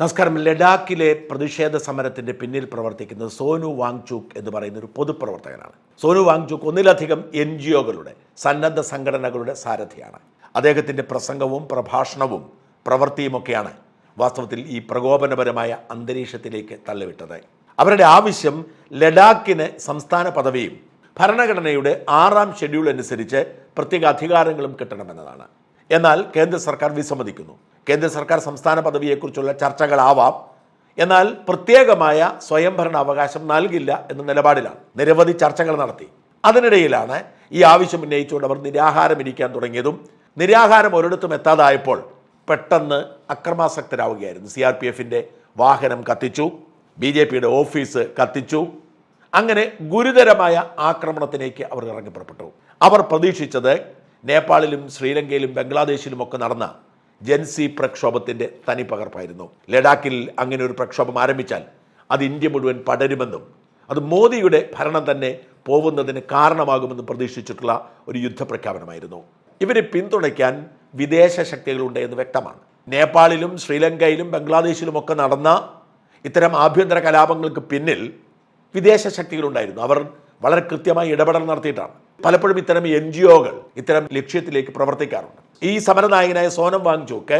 നമസ്കാരം. ലഡാക്കിലെ പ്രതിഷേധ സമരത്തിന്റെ പിന്നിൽ പ്രവർത്തിക്കുന്നത് സോനു വാങ്ചൂക്ക് എന്ന് പറയുന്ന ഒരു പൊതുപ്രവർത്തകനാണ്. സോനു വാങ്ചൂക്ക് ഒന്നിലധികം എൻ ജി ഒകളുടെ സന്നദ്ധ സംഘടനകളുടെ സാരഥിയാണ്. അദ്ദേഹത്തിന്റെ പ്രസംഗവും പ്രഭാഷണവും പ്രവൃത്തിയുമൊക്കെയാണ് വാസ്തവത്തിൽ ഈ പ്രകോപനപരമായ അന്തരീക്ഷത്തിലേക്ക് തള്ളിവിട്ടത്. അവരുടെ ആവശ്യം ലഡാക്കിന് സംസ്ഥാന പദവിയും ഭരണഘടനയുടെ ആറാം ഷെഡ്യൂൾ അനുസരിച്ച് പ്രത്യേക അധികാരങ്ങളും കിട്ടണമെന്നതാണ്. എന്നാൽ കേന്ദ്ര സർക്കാർ വിസമ്മതിക്കുന്നു. കേന്ദ്ര സർക്കാർ സംസ്ഥാന പദവിയെക്കുറിച്ചുള്ള ചർച്ചകളാവാം. എന്നാൽ പ്രത്യേകമായ സ്വയംഭരണ അവകാശം നൽകില്ല എന്ന നിലപാടിലാണ് നിരവധി ചർച്ചകൾ നടത്തി. അതിനിടയിലാണ് ഈ ആവശ്യം ഉന്നയിച്ചുകൊണ്ട് അവർ നിരാഹാരം ഇരിക്കാൻ തുടങ്ങിയതും. നിരാഹാരം ഒരിടത്തും എത്താതായപ്പോൾ പെട്ടെന്ന് അക്രമാസക്തരാവുകയായിരുന്നു. സി ആർ പി എഫിന്റെ വാഹനം കത്തിച്ചു ബി ജെ പിയുടെ ഓഫീസ് കത്തിച്ചു. അങ്ങനെ ഗുരുതരമായ ആക്രമണത്തിലേക്ക് അവർ ഇറങ്ങി പുറപ്പെട്ടു. അവർ പ്രതീക്ഷിച്ചത് നേപ്പാളിലും ശ്രീലങ്കയിലും ബംഗ്ലാദേശിലുമൊക്കെ നടന്ന ജൻസി പ്രക്ഷോഭത്തിന്റെ തനിപ്പകർപ്പായിരുന്നു ലഡാക്കിൽ അങ്ങനെ ഒരു പ്രക്ഷോഭം ആരംഭിച്ചാൽ അത് ഇന്ത്യ മുഴുവൻ പടരുമെന്നും അത് മോദിയുടെ ഭരണം തന്നെ പോകുന്നതിന് കാരണമാകുമെന്ന് പ്രതീക്ഷിച്ചിട്ടുള്ള ഒരു യുദ്ധപ്രഖ്യാപനമായിരുന്നു. ഇവരെ പിന്തുണയ്ക്കാൻ വിദേശ ശക്തികളുണ്ട് എന്ന് വ്യക്തമാണ്. നേപ്പാളിലും ശ്രീലങ്കയിലും ബംഗ്ലാദേശിലും ഒക്കെ നടന്ന ഇത്തരം ആഭ്യന്തര കലാപങ്ങൾക്ക് പിന്നിൽ വിദേശ ശക്തികളുണ്ടായിരുന്നു. അവർ വളരെ കൃത്യമായി ഇടപെടൽ നടത്തിയിട്ടാണ്. പലപ്പോഴും ഇത്തരം എൻ ജി ഒകൾ ഇത്തരം ലക്ഷ്യത്തിലേക്ക് പ്രവർത്തിക്കാറുണ്ട്. ഈ സമരനായകനായ സോനം വാങ്ചോക്ക്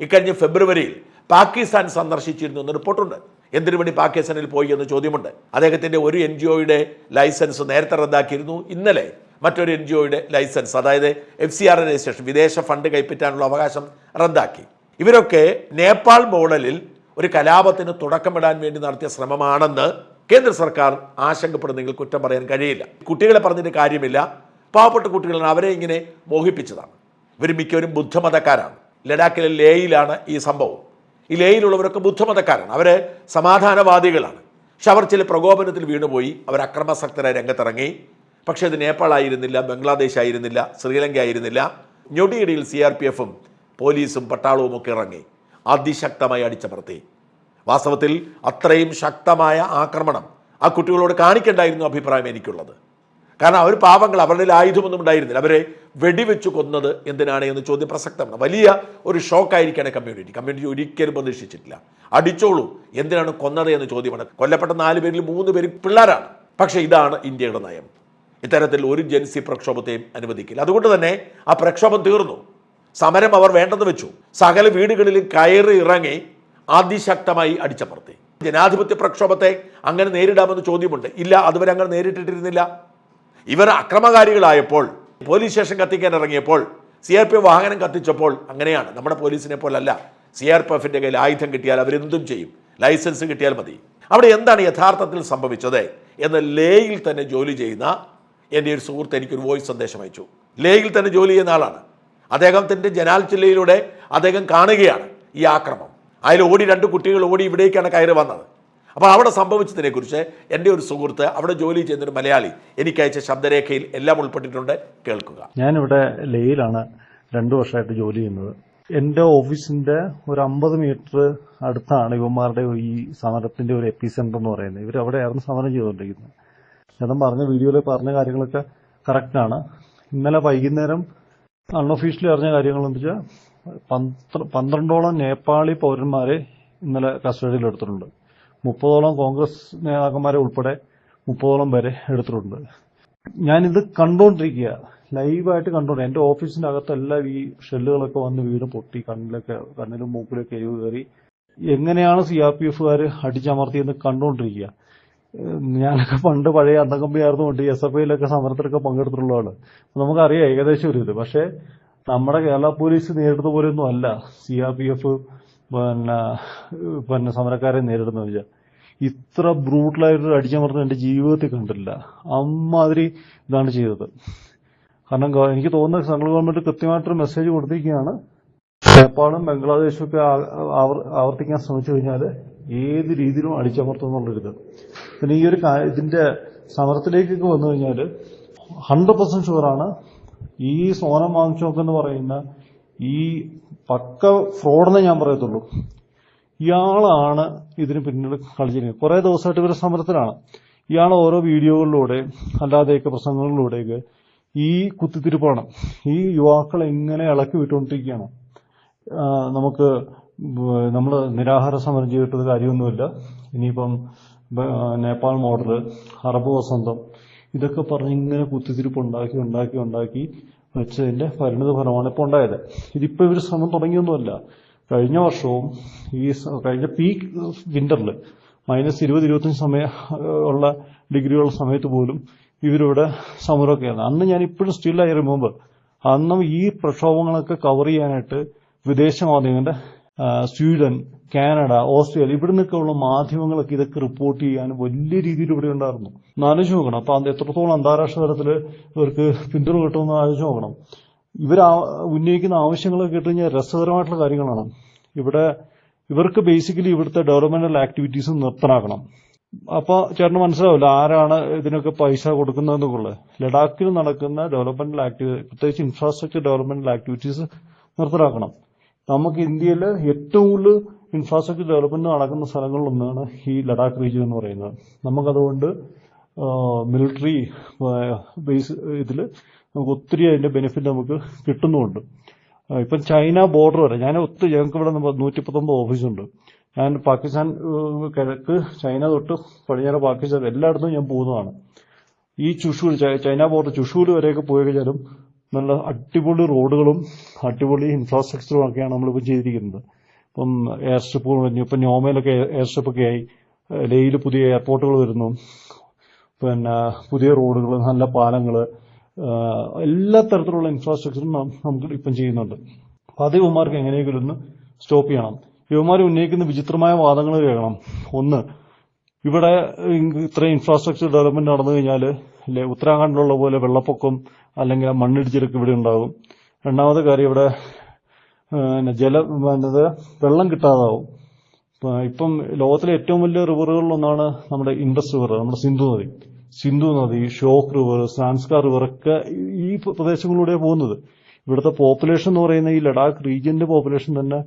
ഇക്കഴിഞ്ഞ ഫെബ്രുവരിയിൽ പാകിസ്ഥാൻ സന്ദർശിച്ചിരുന്നു എന്ന് റിപ്പോർട്ടുണ്ട്. എന്തിനു വേണ്ടി പാകിസ്ഥാനിൽ പോയി എന്ന് ചോദ്യമുണ്ട്. അദ്ദേഹത്തിന്റെ ഒരു എൻ ജി ഒയുടെ ലൈസൻസ് നേരത്തെ റദ്ദാക്കിയിരുന്നു. ഇന്നലെ മറ്റൊരു എൻ ജി ഒയുടെ ലൈസൻസ് അതായത് എഫ് സി ആർ രജിസ്ട്രേഷൻ വിദേശ ഫണ്ട് കൈപ്പറ്റാനുള്ള അവകാശം റദ്ദാക്കി. ഇവരൊക്കെ നേപ്പാൾ മോഡലിൽ ഒരു കലാപത്തിന് തുടക്കമിടാൻ വേണ്ടി നടത്തിയ ശ്രമമാണെന്ന് കേന്ദ്ര സർക്കാർ ആശങ്കപ്പെടുന്നെങ്കിൽ കുറ്റം പറയാൻ കഴിയില്ല. കുട്ടികളെ പറഞ്ഞിട്ട് കാര്യമില്ല. പാവപ്പെട്ട കുട്ടികളാണ് അവരെ ഇങ്ങനെ മോഹിപ്പിച്ചതാണ്. ഇവർ മിക്കവരും ബുദ്ധമതക്കാരാണ്. ലഡാക്കിലെ ലേയിലാണ് ഈ സംഭവം. ഈ ലേയിലുള്ളവരൊക്കെ ബുദ്ധമതക്കാരാണ്. അവർ സമാധാനവാദികളാണ്. പക്ഷെ അവർ ചില പ്രകോപനത്തിൽ വീണുപോയി. അവർ അക്രമാസക്തരായി രംഗത്തിറങ്ങി. പക്ഷേ ഇത് നേപ്പാൾ ആയിരുന്നില്ല ബംഗ്ലാദേശ് ആയിരുന്നില്ല ശ്രീലങ്ക ആയിരുന്നില്ല ഞൊടിയിടയിൽ സി ആർ പി എഫും പോലീസും പട്ടാളവും ഒക്കെ ഇറങ്ങി. അതിശക്തമായി അടിച്ചമർത്തി. വാസ്തവത്തിൽ അത്രയും ശക്തമായ ആക്രമണം ആ കുട്ടികളോട് കാണിക്കേണ്ടായിരുന്നു അഭിപ്രായം എനിക്കുള്ളത്. കാരണം അവർ പാവങ്ങൾ അവരുടെ ആയുധമൊന്നും ഉണ്ടായിരുന്നില്ല. അവരെ വെടിവെച്ച് കൊന്നത് എന്തിനാണ് എന്ന് ചോദ്യം പ്രസക്തമാണ്. വലിയ ഒരു ഷോക്കായിരിക്കാണ് കമ്മ്യൂണിറ്റി. കമ്മ്യൂണിറ്റി ഒരിക്കലും പ്രതീക്ഷിച്ചിട്ടില്ല. അടിച്ചോളൂ എന്തിനാണ് കൊന്നത് എന്ന് ചോദ്യമാണ്. കൊല്ലപ്പെട്ട നാല് പേരിൽ മൂന്ന് പേര് പിള്ളേരാണ്. പക്ഷേ ഇതാണ് ഇന്ത്യയുടെ നയം. ഇത്തരത്തിൽ ഒരു ജൻസി പ്രക്ഷോഭത്തെയും അനുവദിക്കില്ല. അതുകൊണ്ട് തന്നെ ആ പ്രക്ഷോഭം തീർന്നു. സമരം അവർ വേണ്ടെന്ന് വെച്ചു. സകല വീടുകളിലും കയറി ഇറങ്ങി അതിശക്തമായി അടിച്ചമർത്തി. ജനാധിപത്യ പ്രക്ഷോഭത്തെ അങ്ങനെ നേരിടാമെന്ന് ചോദ്യമുണ്ട്. ഇല്ല അതുവരെ അങ്ങനെ നേരിട്ടിട്ടിരുന്നില്ല. ഇവർ അക്രമകാരികളായപ്പോൾ പോലീസ് സ്റ്റേഷൻ കത്തിക്കാൻ ഇറങ്ങിയപ്പോൾ സി ആർ പി വാഹനം കത്തിച്ചപ്പോൾ അങ്ങനെയാണ്. നമ്മുടെ പോലീസിനെ പോലല്ല. സി ആർ പി എഫിന്റെ കയ്യിൽ ആയുധം കിട്ടിയാൽ അവരെന്തും ചെയ്യും. ലൈസൻസ് കിട്ടിയാൽ മതി. അവിടെ എന്താണ് യഥാർത്ഥത്തിൽ സംഭവിച്ചത് എന്ന് ലേയിൽ തന്നെ ജോലി ചെയ്യുന്ന എന്റെ ഒരു സുഹൃത്ത് എനിക്കൊരു വോയിസ് സന്ദേശം അയച്ചു. ലേയിൽ തന്നെ ജോലി ചെയ്യുന്ന ആളാണ്. അദ്ദേഹത്തിന്റെ ജനാൽ ജില്ലയിലൂടെ അദ്ദേഹം കാണുകയാണ് ഈ ആക്രമം. അതിൽ ഓടി രണ്ട് കുട്ടികൾ ഓടി ഇവിടേക്കാണ് കയറി വന്നത്. അപ്പോൾ അവിടെ സംഭവിച്ചതിനെക്കുറിച്ച് എന്റെ ഒരു സുഹൃത്ത് അവിടെ ജോലി ചെയ്യുന്നൊരു മലയാളി എനിക്കയച്ച ശബ്ദരേഖയിൽ എല്ലാം ഉൾപ്പെട്ടിട്ടുണ്ട്. കേൾക്കുക. ഞാനിവിടെ ലേയിലാണ് രണ്ടു വർഷമായിട്ട് ജോലി ചെയ്യുന്നത്. എന്റെ ഓഫീസിന്റെ ഒരു അമ്പത് മീറ്റർ അടുത്താണ് ഇവന്മാരുടെ ഈ സമരത്തിന്റെ ഒരു എപ്പി സെന്റർ എന്ന് പറയുന്നത്. ഇവർ അവിടെയായിരുന്നു സമരം ചെയ്തുകൊണ്ടിരിക്കുന്നത്. ചേട്ടൻ പറഞ്ഞ വീഡിയോയിൽ പറഞ്ഞ കാര്യങ്ങളൊക്കെ കറക്റ്റാണ്. ഇന്നലെ വൈകുന്നേരം അൺഒഫീഷ്യലി അറിഞ്ഞ കാര്യങ്ങളെന്ന് വെച്ചാൽ പന്ത്രണ്ടോളം നേപ്പാളി പൗരന്മാരെ ഇന്നലെ കസ്റ്റഡിയിൽ എടുത്തിട്ടുണ്ട്. മുപ്പതോളം കോൺഗ്രസ് നേതാക്കന്മാരെ ഉൾപ്പെടെ മുപ്പതോളം പേരെ എടുത്തിട്ടുണ്ട്. ഞാനിത് കണ്ടുകൊണ്ടിരിക്കുക ലൈവായിട്ട് കണ്ടോണ്ട് എന്റെ ഓഫീസിന്റെ അകത്തെല്ലാം ഈ ഷെല്ലുകളൊക്കെ വന്ന് വീട് പൊട്ടി കണ്ണിലൊക്കെ കണ്ണിലും മൂക്കിലൊക്കെ എരിവ് കയറി. എങ്ങനെയാണ് സി ആർ പി എഫുകാർ അടിച്ചമർത്തിയെന്ന് കണ്ടുകൊണ്ടിരിക്കുക ഞാനൊക്കെ പണ്ട് പഴയ അന്തകമ്പിയായിരുന്നുകൊണ്ട് എസ് എഫ് ഐയിലൊക്കെ സമരത്തിലൊക്കെ പങ്കെടുത്തിട്ടുള്ളതാണ് നമുക്കറിയാം ഏകദേശം ഒരു ഇത്. പക്ഷേ നമ്മുടെ കേരള പോലീസ് നേരിടുന്ന പോലെയൊന്നും അല്ല. സി ആർ പി എഫ് പിന്നെ പിന്നെ സമരക്കാരെ നേരിടുന്നത് വെച്ചാൽ ഇത്ര ബ്രൂട്ടലായിട്ട് അടിച്ചമർത്തുന്ന എന്റെ ജീവിതത്തിൽ കണ്ടില്ല. അമ്മാതിരി ഇതാണ് ചെയ്തത്. കാരണം എനിക്ക് തോന്നുന്നത് സെൻട്രൽ ഗവൺമെന്റ് കൃത്യമായിട്ടൊരു മെസ്സേജ് കൊടുത്തിരിക്കുകയാണ്. നേപ്പാളും ബംഗ്ലാദേശും ഒക്കെ ആവർത്തിക്കാൻ ശ്രമിച്ചു കഴിഞ്ഞാൽ ഏത് രീതിയിലും അടിച്ചമർത്തും എന്നുള്ളൊരിത്. പിന്നെ ഈ ഒരു ഇതിന്റെ സമരത്തിലേക്കൊക്കെ വന്നു കഴിഞ്ഞാൽ ഹൺഡ്രഡ് പെർസെന്റ് ഷുവറാണ് ഈ സോനം വാങ്ങിച്ചോക്കെന്ന് പറയുന്ന ഈ പക്ക ഫ്രോഡെന്ന് ഞാൻ പറയത്തുള്ളൂ. ഇയാളാണ് ഇതിന് പിന്നിൽ കളിച്ചിരിക്കുന്നത്. കുറെ ദിവസമായിട്ട് ഇവർ സമരത്തിലാണ്. ഇയാൾ ഓരോ വീഡിയോകളിലൂടെ അല്ലാതെയൊക്കെ പ്രസംഗങ്ങളിലൂടെയൊക്കെ ഈ കുത്തിത്തിരിപ്പാണ്. ഈ യുവാക്കളെ എങ്ങനെ ഇളക്കി വിട്ടുകൊണ്ടിരിക്കുകയാണ്. നമുക്ക് നമ്മൾ നിരാഹാര സമരം ചെയ്തിട്ടൊരു കാര്യമൊന്നുമില്ല. ഇനിയിപ്പം നേപ്പാൾ മോഡൽ അറബ് വസന്തം ഇതൊക്കെ പറഞ്ഞ് ഇങ്ങനെ കുത്തിത്തിരിപ്പ് ഉണ്ടാക്കി ഉണ്ടാക്കി ഉണ്ടാക്കി വെച്ചതിന്റെ പരിണിത ഫലമാണ് ഇപ്പോൾ ഉണ്ടായത്. ഇതിപ്പോൾ ഇവർ ശ്രമം തുടങ്ങിയൊന്നുമല്ല. കഴിഞ്ഞ വർഷവും ഈ കഴിഞ്ഞ പീക്ക് വിന്ററിൽ മൈനസ് ഇരുപത് ഇരുപത്തഞ്ച് സമയ ഉള്ള ഡിഗ്രിയുള്ള സമയത്ത് പോലും ഇവരിവിടെ സമരമൊക്കെയാണ്. അന്ന് ഞാൻ ഇപ്പോഴും സ്റ്റിൽ ഐ റിമെമ്പർ അന്നും ഈ പ്രക്ഷോഭങ്ങളൊക്കെ കവർ ചെയ്യാനായിട്ട് വിദേശ മാധ്യമങ്ങളുടെ സ്വീഡൻ കാനഡ ഓസ്ട്രേലിയ ഇവിടെ നിന്നൊക്കെ ഉള്ള മാധ്യമങ്ങളൊക്കെ ഇതൊക്കെ റിപ്പോർട്ട് ചെയ്യാൻ വലിയ രീതിയിൽ ഇവിടെ ഉണ്ടായിരുന്നു. ഒന്ന് ആലോചിച്ച് നോക്കണം. അപ്പൊ എത്രത്തോളം അന്താരാഷ്ട്ര തലത്തിൽ ഇവർക്ക് പിന്തുണ കിട്ടുമെന്ന് ആലോചിച്ച് നോക്കണം. ഇവർ ഉന്നയിക്കുന്ന ആവശ്യങ്ങളൊക്കെ കഴിഞ്ഞാൽ രസകരമായിട്ടുള്ള കാര്യങ്ങളാണ്. ഇവിടെ ഇവർക്ക് ബേസിക്കലി ഇവിടുത്തെ ഡെവലപ്മെന്റൽ ആക്ടിവിറ്റീസ് നിർത്തനാക്കണം. അപ്പൊ ചേട്ടന് മനസ്സിലാവില്ല ആരാണ് ഇതിനൊക്കെ പൈസ കൊടുക്കുന്നതെന്നൊക്കെ ലഡാക്കിൽ നടക്കുന്ന ഡെവലപ്മെന്റൽ ആക്ടിവിറ്റി പ്രത്യേകിച്ച് ഇൻഫ്രാസ്ട്രക്ചർ ഡെവലപ്മെന്റൽ ആക്ടിവിറ്റീസ് നിർത്തലാക്കണം നമുക്ക് ഇന്ത്യയിൽ ഏറ്റവും കൂടുതൽ ഇൻഫ്രാസ്ട്രക്ചർ ഡെവലപ്മെന്റ് നടക്കുന്ന സ്ഥലങ്ങളിലൊന്നാണ് ഈ ലഡാക്ക് റീജിയൻ എന്ന് പറയുന്നത്. നമുക്കതുകൊണ്ട് മിലിറ്ററി ബേസ് ഇതിൽ നമുക്ക് ഒത്തിരി അതിന്റെ ബെനിഫിറ്റ് നമുക്ക് കിട്ടുന്നുമുണ്ട്. ഇപ്പം ചൈന ബോർഡർ വരെ ഞാൻ ഒത്തിരി ഞങ്ങൾക്ക് ഇവിടെ നൂറ്റി പത്തൊമ്പത് ഓഫീസുണ്ട് ഞാൻ പാകിസ്ഥാൻ കിഴക്ക് ചൈന തൊട്ട് പടിഞ്ഞാറ് പാകിസ്ഥാൻ എല്ലായിടത്തും ഞാൻ പോകുന്നതാണ്. ഈ ചുഷൂൽ ചൈന ബോർഡർ ചുഷൂൽ വരെയൊക്കെ പോയി കഴിഞ്ഞാലും നല്ല അടിപൊളി റോഡുകളും അടിപൊളി ഇൻഫ്രാസ്ട്രക്ചറും ഒക്കെയാണ് നമ്മളിപ്പോൾ ചെയ്തിരിക്കുന്നത്. ഇപ്പം എയർ സ്ട്രിപ്പുകൾ കഴിഞ്ഞു. ഇപ്പം നോമയിലൊക്കെ എയർ സ്ട്രിപ്പൊക്കെ ആയി. ലേയിൽ പുതിയ എയർപോർട്ടുകൾ വരുന്നു. പിന്നെ പുതിയ റോഡുകൾ നല്ല പാലങ്ങൾ എല്ലാ തരത്തിലുള്ള ഇൻഫ്രാസ്ട്രക്ചറും നമുക്ക് ഇപ്പം ചെയ്യുന്നുണ്ട്. അപ്പം അത് ഇവന്മാർക്ക് എങ്ങനെയെങ്കിലും ഒന്ന് സ്റ്റോപ്പ് ചെയ്യണം. ഇവന്മാർ ഉന്നയിക്കുന്ന വിചിത്രമായ വാദങ്ങൾ കേൾക്കണം. ഒന്ന് ഇവിടെ ഇത്രയും ഇൻഫ്രാസ്ട്രക്ചർ ഡെവലപ്മെന്റ് നടന്നു കഴിഞ്ഞാൽ ഉത്തരാഖണ്ഡിലുള്ള പോലെ വെള്ളപ്പൊക്കം അല്ലെങ്കിൽ ആ മണ്ണിടിച്ചിലൊക്കെ ഇവിടെ ഉണ്ടാകും. രണ്ടാമത്തെ കാര്യം ഇവിടെ ജല എന്നത് വെള്ളം കിട്ടാതാവും. ഇപ്പൊ ലോകത്തിലെ ഏറ്റവും വലിയ റിവറുകളിലൊന്നാണ് നമ്മുടെ ഇൻഡസ് റിവർ നമ്മുടെ സിന്ധു നദി. സിന്ധു നദി ഷോക്ക് റിവർ സാൻസ്കാർ റിവർ ഒക്കെ ഈ പ്രദേശങ്ങളിലൂടെ പോകുന്നത്. ഇവിടുത്തെ പോപ്പുലേഷൻ എന്ന് പറയുന്ന ഈ ലഡാക്ക് റീജിയന്റെ പോപ്പുലേഷൻ തന്നെ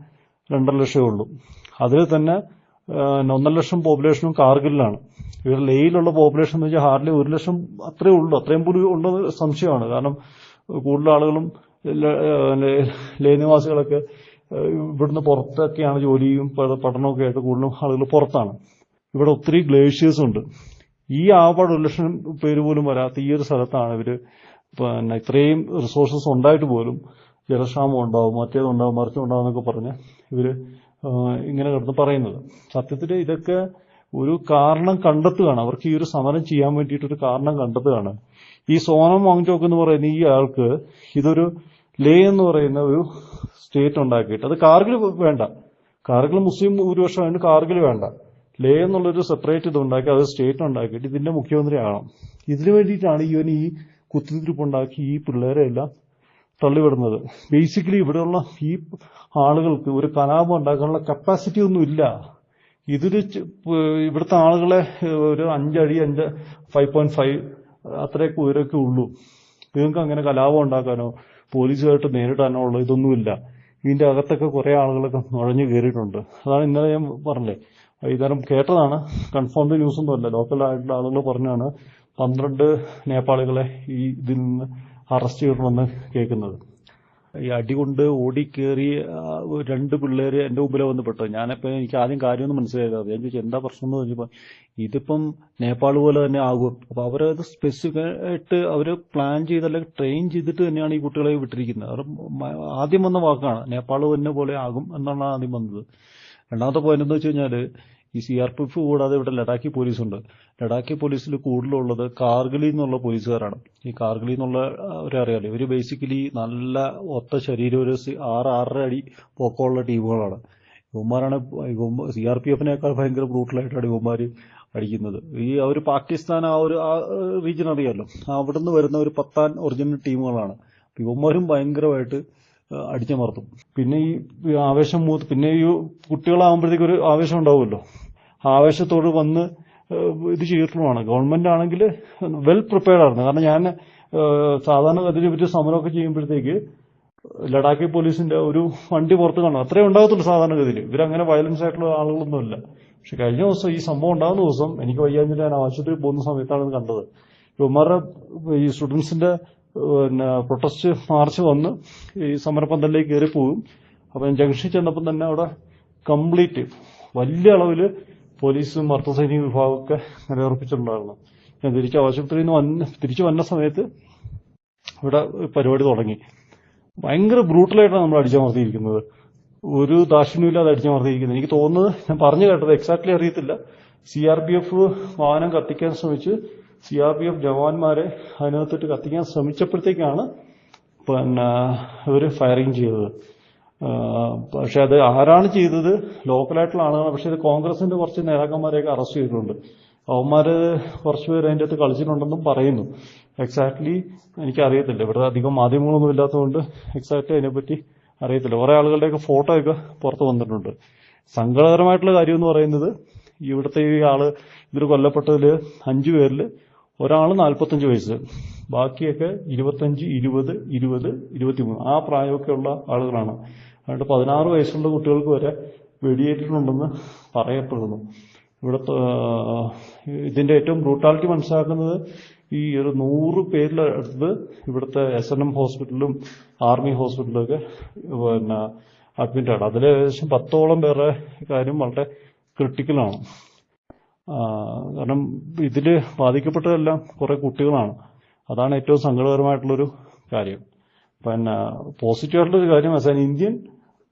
രണ്ടര ലക്ഷമേ ഉള്ളൂ. അതിൽ തന്നെ ഒന്നര ലക്ഷം പോപ്പുലേഷനും കാർഗിലാണ് ഇവിടെ ലേയിലുള്ള പോപ്പുലേഷൻ എന്ന് വെച്ചാൽ ഹാർഡ്ലി ഒരു ലക്ഷം അത്രേ ഉള്ളൂ. അത്രയും പോലും ഉള്ളത് സംശയമാണ്. കാരണം കൂടുതൽ ആളുകളും ല- നിവാസികളൊക്കെ ഇവിടുന്ന് പുറത്തൊക്കെയാണ് ജോലിയും പഠ- പഠനമൊക്കെ ആയിട്ട് കൂടുതലും ആളുകൾ പുറത്താണ്. ഇവിടെ ഒത്തിരി ഗ്ലേഷ്യേഴ്സ് ഉണ്ട്. ഈ ആപാട് ഒരു ലക്ഷം പേര് പോലും വരാത്ത ഈ ഒരു സ്ഥലത്താണ് ഇവർ പിന്നെ ഇത്രയും റിസോഴ്സസ് ഉണ്ടായിട്ട് പോലും ജലക്ഷാമം ഉണ്ടാവും മറ്റേതുണ്ടാവും മറിച്ചുണ്ടാവും എന്നൊക്കെ പറഞ്ഞ് ഇവർ ഇങ്ങനെ കിടന്ന് പറയുന്നത്. സത്യത്തിൽ ഇതൊക്കെ ഒരു കാരണം കണ്ടെത്തുകയാണ്. അവർക്ക് ഈ ഒരു സമരം ചെയ്യാൻ വേണ്ടിയിട്ടൊരു കാരണം കണ്ടെത്തുകയാണ്. ഈ സോനം വാങ്ചോക്ക് എന്ന് പറയുന്ന ഈ ആൾക്ക് ഇതൊരു ലേ എന്ന് പറയുന്ന ഒരു സ്റ്റേറ്റ് ഉണ്ടാക്കിയിട്ട് അത് കാർഗിൽ വേണ്ട. കാർഗിൽ മുസ്ലിം ഭൂരിപക്ഷമായിട്ട് കാർഗിൽ വേണ്ട. ലേ എന്നുള്ളൊരു സെപ്പറേറ്റ് ഇത് ഉണ്ടാക്കി അത് സ്റ്റേറ്റ് ഉണ്ടാക്കിയിട്ട് ഇതിന്റെ മുഖ്യമന്ത്രി ആകണം ഇതിനു വേണ്ടിയിട്ടാണ് ഇവൻ ഈ കുത്തിത്തിരിപ്പുണ്ടാക്കി ഈ പിള്ളേരെ എല്ലാം തള്ളിവിടുന്നത്. ബേസിക്കലി ഇവിടെയുള്ള ഈ ആളുകൾക്ക് ഒരു കലാപം ഉണ്ടാക്കാനുള്ള കപ്പാസിറ്റി ഒന്നും ഇല്ല. ഇതൊരു ഇവിടുത്തെ ആളുകളെ ഒരു അഞ്ചടി അഞ്ച് ഫൈവ് പോയിന്റ് ഫൈവ് അത്രയൊക്കെ ഉയരൊക്കെ ഉള്ളൂ. നിങ്ങൾക്ക് അങ്ങനെ കലാപം ഉണ്ടാക്കാനോ പോലീസുമായിട്ട് നേരിടാനോ ഉള്ള ഇതൊന്നുമില്ല ഇതിന്റെ അകത്തൊക്കെ കുറെ ആളുകളൊക്കെ നുഴഞ്ഞു കയറിയിട്ടുണ്ട്. അതാണ് ഇന്നലെ ഞാൻ പറഞ്ഞേ വൈകുന്നേരം കേട്ടതാണ്. കൺഫേംഡ് ന്യൂസ് ഒന്നും അല്ല ലോക്കൽ ആയിട്ടുള്ള ആളുകൾ പറഞ്ഞാണ് പന്ത്രണ്ട് നേപ്പാളികളെ ഈ ഇതിൽ നിന്ന് അറസ്റ്റ് ചെയ്യണമെന്ന് കേൾക്കുന്നത്. ഈ അടികൊണ്ട് ഓടിക്കേറി രണ്ട് പിള്ളേര് എന്റെ മുമ്പിലെ വന്ന് പെട്ടു ഞാനിപ്പോ എനിക്ക് ആദ്യം കാര്യമൊന്നും മനസ്സിലായില്ല. ഞാൻ ചോദിച്ചു എന്താ പ്രശ്നം എന്ന് ചോദിച്ചപ്പോ ഇതിപ്പം നേപ്പാൾ പോലെ തന്നെ ആകും. അപ്പൊ അവരത് സ്പെസിഫിക് ആയിട്ട് അവർ പ്ലാൻ ചെയ്ത് അല്ലെങ്കിൽ ട്രെയിൻ ചെയ്തിട്ട് തന്നെയാണ് ഈ കുട്ടികളെ വിട്ടിരിക്കുന്നത്. അവർ ആദ്യം വന്ന വാക്കാണ് നേപ്പാൾ തന്നെ പോലെ ആകും എന്നാണ് ആദ്യം വന്നത്. രണ്ടാമത്തെ പോയിന്റ് എന്ന് വെച്ച് കഴിഞ്ഞാൽ ഈ സി ആർ പി എഫ് കൂടാതെ ഇവിടെ ലഡാക്കി പോലീസുണ്ട് ലഡാക്കി പോലീസിൽ കൂടുതലുള്ളത് കാർഗിലിൽ നിന്നുള്ള പോലീസുകാരാണ്. ഈ കാർഗിലിൽ നിന്നുള്ള അവരറിയാലോ ഇവർ ബേസിക്കലി നല്ല ഒത്ത ശരീരം ഒരു ആറ് ആറര അടി പൊക്കമുള്ള ടീമുകളാണ്. ഇവന്മാരാണ് സി ആർ പി എഫിനേക്കാൾ ഭയങ്കര ബ്രൂട്ടലായിട്ടാണ് ഇവന്മാർ അടിക്കുന്നത്. ഈ അവർ പാകിസ്ഥാൻ ആ ഒരു റീജിയൻ അറിയാലോ? അവിടുന്ന് വരുന്ന ഒരു പത്താൻ ഒറിജിനൽ ടീമുകളാണ്. ഇവന്മാരും ഭയങ്കരമായിട്ട് അടിച്ചമർത്തും. പിന്നെ ഈ ആവേശം മൂത്ത് പിന്നെ ഈ കുട്ടികളാകുമ്പോഴത്തേക്ക് ഒരു ആവേശം ഉണ്ടാവുമല്ലോ? ആവേശത്തോട് വന്ന് ഇത് ചെയ്തിട്ടുള്ളതാണ്. ഗവൺമെന്റ് ആണെങ്കിൽ വെൽ പ്രിപ്പയർഡ് ആയിരുന്നു. കാരണം ഞാൻ സാധാരണ ഗതിയിൽ പറ്റിയ സമരമൊക്കെ ചെയ്യുമ്പോഴത്തേക്ക് ലഡാക്കി പോലീസിന്റെ ഒരു വണ്ടി പുറത്ത് കാണും. അത്രേ ഉണ്ടാകത്തുള്ളൂ സാധാരണ ഗതിയിൽ. ഇവരങ്ങനെ വയലൻസ് ആയിട്ടുള്ള ആളുകളൊന്നുമല്ല. പക്ഷെ കഴിഞ്ഞ ദിവസം ഈ സംഭവം ഉണ്ടാകുന്ന ദിവസം എനിക്ക് വയ്യാഞ്ഞിട്ട് ഞാൻ ആശുപത്രിയിൽ പോകുന്ന സമയത്താണ് ഇത് കണ്ടത്. ഇവന്മാരുടെ ഈ സ്റ്റുഡൻസിന്റെ പിന്നെ പ്രൊട്ടസ്റ്റ് മാർച്ച് വന്ന് ഈ സമരപന്തലിലേക്ക് കയറി പോകും അപ്പൊ ഞാൻ ജംഗ്ഷനിൽ ചെന്നപ്പോൾ തന്നെ അവിടെ കംപ്ലീറ്റ് വലിയ അളവിൽ പോലീസും അർദ്ധസൈനിക വിഭാഗമൊക്കെ നിലയുറപ്പിച്ചിട്ടുണ്ടായിരുന്നു. ഞാൻ തിരിച്ച് ആശുപത്രിയിൽ നിന്ന് വന്ന തിരിച്ചു വന്ന സമയത്ത് ഇവിടെ പരിപാടി തുടങ്ങി. ഭയങ്കര ബ്രൂട്ടലായിട്ടാണ് നമ്മൾ അടിച്ചമർത്തിയിരിക്കുന്നത്. ഒരു ദാക്ഷിണ്യമില്ലാതെ അടിച്ചമർത്തിയിരിക്കുന്നത്. എനിക്ക് തോന്നുന്നത് ഞാൻ പറഞ്ഞു കേട്ടത് എക്സാക്ട്ലി അറിയത്തില്ല. സി ആർ പി എഫ് വാഹനം കത്തിക്കാൻ ശ്രമിച്ച് സി ആർ പി എഫ് ജവാന്മാരെ അതിനകത്തിട്ട് കത്തിക്കാൻ ശ്രമിച്ചപ്പോഴത്തേക്കാണ് പിന്നെ ഇവർ ഫയറിങ് ചെയ്തത്. പക്ഷെ അത് ആരാണ് ചെയ്തത്? ലോക്കലായിട്ടുള്ള ആളുകളാണ്. പക്ഷെ ഇത് കോൺഗ്രസിന്റെ കുറച്ച് നേതാക്കന്മാരെയൊക്കെ അറസ്റ്റ് ചെയ്തിട്ടുണ്ട്. അവന്മാര് കുറച്ചുപേര് അതിന്റെ അകത്ത് കളിച്ചിട്ടുണ്ടെന്നും പറയുന്നു. എക്സാക്ട്ലി എനിക്കറിയത്തില്ല. ഇവിടെ അധികം മാധ്യമങ്ങളൊന്നും ഇല്ലാത്തതുകൊണ്ട് എക്സാക്ട്ലി അതിനെപ്പറ്റി അറിയത്തില്ല. കുറെ ആളുകളുടെയൊക്കെ ഫോട്ടോ ഒക്കെ പുറത്ത് വന്നിട്ടുണ്ട്. സങ്കടകരമായിട്ടുള്ള കാര്യം എന്ന് പറയുന്നത് ഇവിടുത്തെ ഈ ആൾ ഇതിൽ കൊല്ലപ്പെട്ടതിൽ അഞ്ചു പേരിൽ ഒരാൾ നാൽപ്പത്തഞ്ച് വയസ്സ് ബാക്കിയൊക്കെ ഇരുപത്തഞ്ച് ഇരുപത് ഇരുപത് ഇരുപത്തിമൂന്ന് ആ പ്രായമൊക്കെയുള്ള ആളുകളാണ്. അതുകൊണ്ട് പതിനാറ് വയസ്സുള്ള കുട്ടികൾക്ക് വരെ വെടിയേറ്റിട്ടുണ്ടെന്ന് പറയപ്പെടുന്നു. ഇവിടെ ഇതിന്റെ ഏറ്റവും ബ്രൂട്ടാലിറ്റി മനസ്സിലാക്കുന്നത് ഈ ഒരു നൂറ് പേരിലടുത്ത് ഇവിടുത്തെ എസ് എൻ എം ഹോസ്പിറ്റലിലും ആർമി ഹോസ്പിറ്റലും ഒക്കെ പിന്നെ അഡ്മിറ്റാണ് അതിൽ ഏകദേശം പത്തോളം പേരുടെ കാര്യം വളരെ ക്രിട്ടിക്കലാണ് കാരണം ഇതിൽ ബാധിക്കപ്പെട്ടതെല്ലാം കുറേ കുട്ടികളാണ്. അതാണ് ഏറ്റവും സങ്കടകരമായിട്ടുള്ളൊരു കാര്യം. പിന്നെ പോസിറ്റീവ് ആയിട്ടുള്ളൊരു കാര്യം ആൻ ഇന്ത്യൻ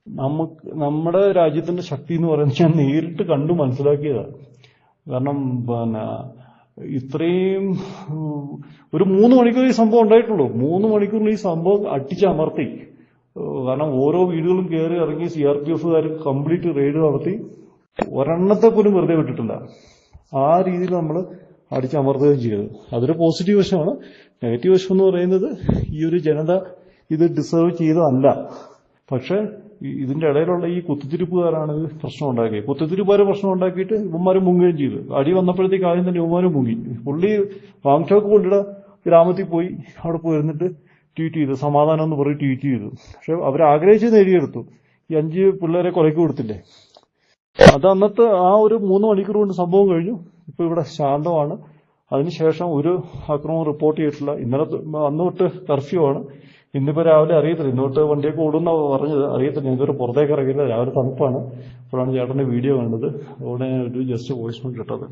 നമുക്ക് നമ്മുടെ രാജ്യത്തിന്റെ ശക്തി എന്ന് പറയുന്നത് ഞാൻ നേരിട്ട് കണ്ടു മനസ്സിലാക്കിയതാണ് കാരണം പിന്നെ ഇത്രയും ഒരു മൂന്ന് മണിക്കൂർ ഈ സംഭവം ഉണ്ടായിട്ടുള്ളൂ. മൂന്ന് മണിക്കൂറിൽ ഈ സംഭവം അട്ടിച്ചമർത്തി. കാരണം ഓരോ വീടുകളും കയറി ഇറങ്ങി സി ആർ പി എഫുകാർ കംപ്ലീറ്റ് റെയ്ഡ് നടത്തി. ഒരെണ്ണത്തെ പോലും വെറുതെ വിട്ടിട്ടില്ല. ആ രീതിയിൽ നമ്മൾ അടിച്ചമർത്തുകയും ചെയ്തത് അതൊരു പോസിറ്റീവ് വശമാണ്. നെഗറ്റീവ് വശം എന്ന് പറയുന്നത് ഈ ഒരു ജനത ഇത് ഡിസേർവ് ചെയ്തതല്ല. പക്ഷെ ഇതിന്റെ ഇടയിലുള്ള ഈ കുത്തിത്തിരിപ്പുകാരാണ് പ്രശ്നം ഉണ്ടാക്കിയത് കുത്തിത്തിരിപ്പുകാർ പ്രശ്നം ഉണ്ടാക്കിയിട്ട് ഇവന്മാർ മുങ്ങുകയും ചെയ്തു. അടി വന്നപ്പോഴത്തേക്ക് ആദ്യം തന്നെ ഇവന്മാർ മുങ്ങി. പുള്ളി വാങ്ചോക്ക് പുള്ളിയുടെ ഗ്രാമത്തിൽ പോയി അവിടെ പോയി ഇരുന്നിട്ട് ട്വീറ്റ് ചെയ്തു. സമാധാനം എന്ന് പറയും ട്വീറ്റ് ചെയ്തു. പക്ഷെ അവർ ആഗ്രഹിച്ച് നേടിയെടുത്തു. ഈ അഞ്ച് പിള്ളേരെ കൊലയ്ക്ക് കൊടുത്തില്ലേ. അത് അന്നത്തെ ആ ഒരു മൂന്ന് മണിക്കൂർ കൊണ്ട് സംഭവം കഴിഞ്ഞു. ഇപ്പൊ ഇവിടെ ശാന്തമാണ്. അതിനുശേഷം ഒരു അക്രമവും റിപ്പോർട്ട് ചെയ്തിട്ടില്ല. ഇന്നലെ അന്ന് തൊട്ട് കർഫ്യൂ ആണ്. ഇന്നിപ്പോ രാവിലെ അറിയത്തില്ല. ഇന്നോട്ട് വണ്ടിയൊക്കെ ഓടുന്ന പറഞ്ഞത്. അറിയത്തില്ല. ഞങ്ങൾക്ക് പുറത്തേക്ക് ഇറങ്ങിയില്ല. രാവിലെ തണുപ്പാണ്. അപ്പോഴാണ് ചേട്ടന്റെ വീഡിയോ കണ്ടത്. അതുകൊണ്ട് ഞാൻ ഒരു ജസ്റ്റ് വോയിസ് നോട്ട് ഇട്ടത്.